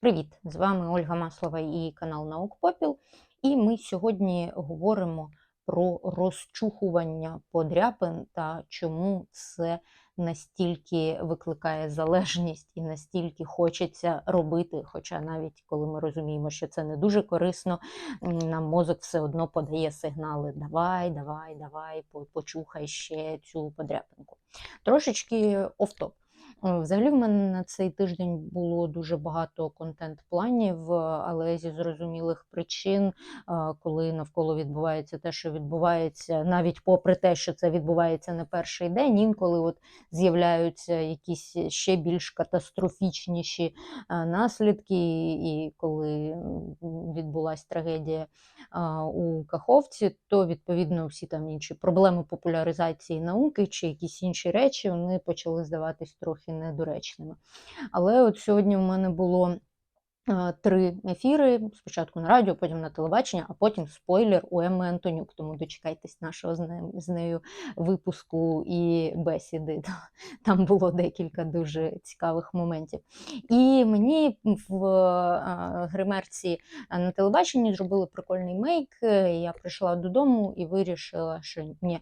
Привіт! З вами Ольга Маслова і канал Наук Попіл. І ми сьогодні говоримо про розчухування подряпин та чому це настільки викликає залежність і настільки хочеться робити. Хоча навіть коли ми розуміємо, що це не дуже корисно, нам мозок все одно подає сигнали: давай, давай, давай, почухай ще цю подряпинку. Трошечки офтоп. Е, Взагалі, в мене на цей тиждень було дуже багато контент-планів, але зі зрозумілих причин, е, коли навколо відбувається те, що відбувається, навіть попри те, що це відбувається не перший день, інколи от з'являються якісь ще більш катастрофічніші е, наслідки. І коли відбулася трагедія у Каховці, то відповідно всі там інші проблеми популяризації науки чи якісь інші речі вони почали здаватись трохи недоречними. Але от сьогодні в мене було. Три ефіри спочатку на радіо, потім на телебачення, а потім спойлер у Емми Антонюк. Тому дочекайтесь нашого з нею, випуску і бесіди. Там було декілька дуже цікавих моментів. І мені в гримерці на телебаченні зробили прикольний мейк. Я прийшла додому і вирішила, що ні,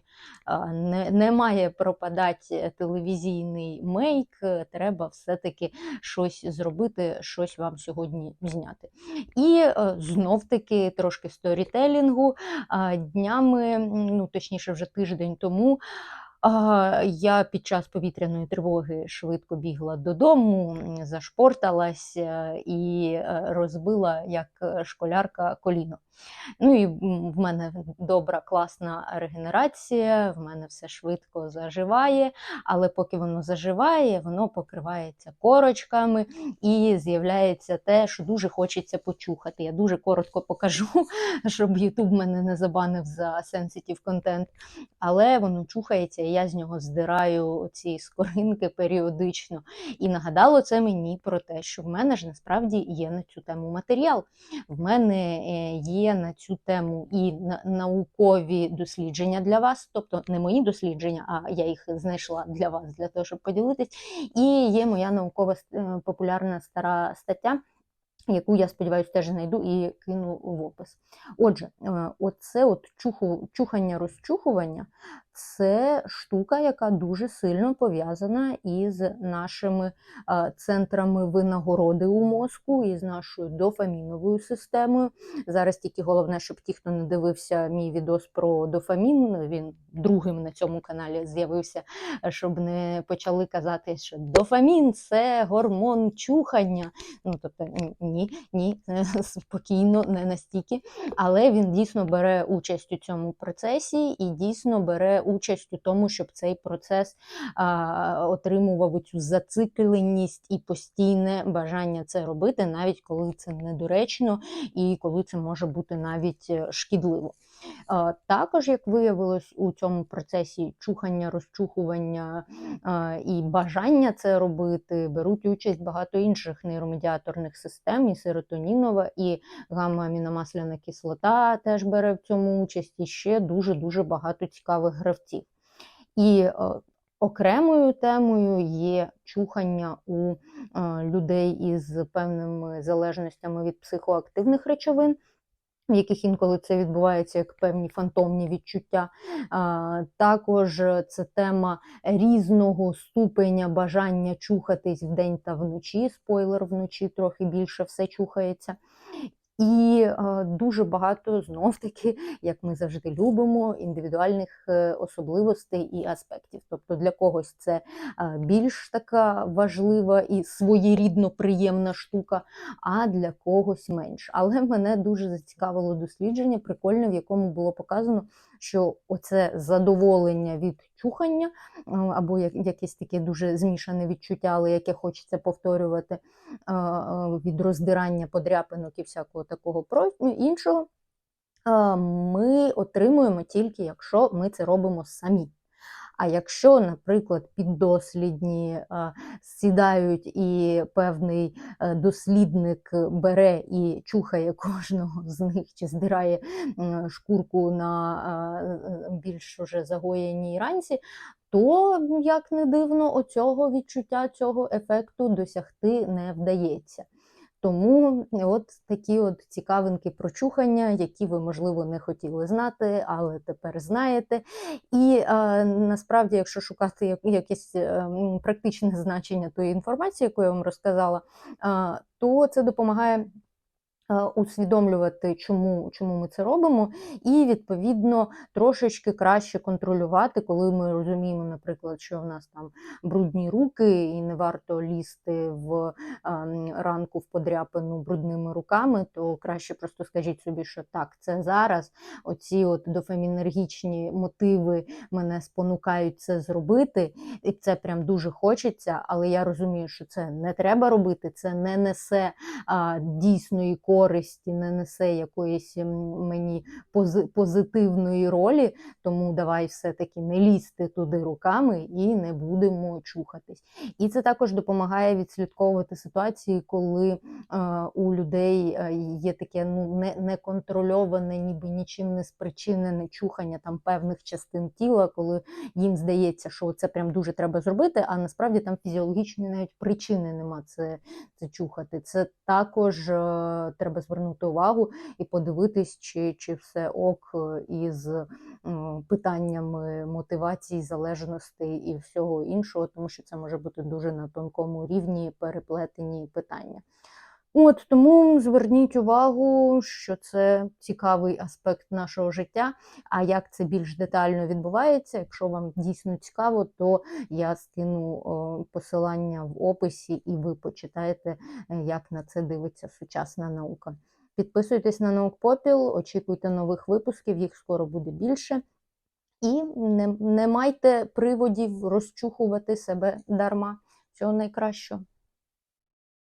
не, не має пропадати телевізійний мейк. Треба все-таки щось зробити, щось вам сьогодні зняти. І е, знов-таки трошки сторітелінгу. Днями, ну точніше, вже тиждень тому. Я під час повітряної тривоги швидко бігла додому, зашпорталась і е, розбила як е, школярка коліно. Ну і в мене добра, класна регенерація, в мене все швидко заживає, але поки воно заживає, воно покривається корочками і з'являється те, що дуже хочеться почухати. Я дуже коротко покажу, щоб YouTube мене не забанив за sensitive контент, але воно чухається, я з нього здираю ці скоринки періодично. І нагадало це мені про те, що в мене ж насправді є на цю тему матеріал. В мене е, є на цю тему і на- наукові дослідження для вас, тобто не мої дослідження, а я їх знайшла для вас, для того, щоб поділитись. І є моя наукова е, популярна стара стаття. Яку я сподіваюся теж знайду і кину в опис. Отже, е, оце от чухання розчухування це штука, яка дуже сильно пов'язана із нашими е, центрами винагороди у мозку, і з нашою дофаміновою системою. Зараз тільки головне, щоб ті, хто не дивився мій відос про дофамін, він другим на цьому каналі з'явився, щоб не почали казати, що дофамін це гормон чухання. Ну тобто ні, ні, ні, спокійно, не настільки. Але він дійсно бере участь у цьому процесі і дійсно бере участь у тому, щоб цей процес а, отримував цю зацикленість і постійне бажання це робити, навіть коли це недоречно і коли це може бути навіть е, шкідливо. Також, як виявилось, у цьому процесі чухання, розчухування і бажання це робити, беруть участь багато інших нейромедіаторних систем, і серотонінова, і гамма-аміномасляна кислота теж бере в цьому участь, і ще дуже-дуже багато цікавих гравців. І е, окремою темою є чухання у е, людей із певними залежностями від психоактивних речовин. В яких інколи це відбувається як певні фантомні відчуття. Також це тема різного ступеня бажання чухатись вдень та вночі. Спойлер, вночі трохи більше все чухається. І е, дуже багато знов-таки, як ми завжди любимо, індивідуальних е, особливостей і аспектів. Тобто для когось це е, більш така важлива і своєрідно приємна штука, а для когось менш. Але мене дуже зацікавило дослідження, прикольне, в якому було показано, що оце задоволення від чухання, е, або якесь таке дуже змішане відчуття, але яке хочеться повторювати е, е, від роздирання подряпинок і всякого такого про іншого, ми отримуємо тільки, якщо ми це робимо самі. А якщо, наприклад, піддослідні е, сідають і певний е, дослідник бере і чухає кожного з них, чи здирає шкурку на е, більш уже загоєній ранці, то, як не дивно, оцього відчуття, цього ефекту досягти не вдається. Тому от такі от цікавинки прочухання, які ви, можливо, не хотіли знати, але тепер знаєте. І е, насправді, якщо шукати якесь е, практичне значення тої інформації, яку я вам розказала, е, то це допомагає усвідомлювати, чому, чому ми це робимо, і відповідно трошечки краще контролювати, коли ми розуміємо, наприклад, що в нас там брудні руки, і не варто лізти в ем, ранку в подряпину брудними руками, то краще просто скажіть собі, що так, це зараз. Оці от дофамінергічні мотиви мене спонукають це зробити, і це прям дуже хочеться, але я розумію, що це не треба робити, це не несе а, дійсної користі, не несе якоїсь мені позитивної ролі, тому давай все-таки не лізти туди руками і не будемо чухатись. І це також допомагає відслідковувати ситуації, коли е, у людей е, є таке ну, не, неконтрольоване, ніби нічим не спричинене чухання там певних частин тіла, коли їм здається, що це прям дуже треба зробити, а насправді там фізіологічної навіть причини нема це, це чухати. Це також е, треба звернути увагу і подивитись, чи, чи все ок е, із питаннями мотивації, залежності і всього іншого, тому що це може бути дуже на тонкому рівні переплетені питання. От тому зверніть увагу, що це цікавий аспект нашого життя. А як це більш детально відбувається? Якщо вам дійсно цікаво, то я скину посилання в описі, і ви почитаєте, е, як на це дивиться сучасна наука. Підписуйтесь на наукпопіл, очікуйте нових випусків, їх скоро буде більше. І не, не майте приводів розчухувати себе дарма. Всього найкращого.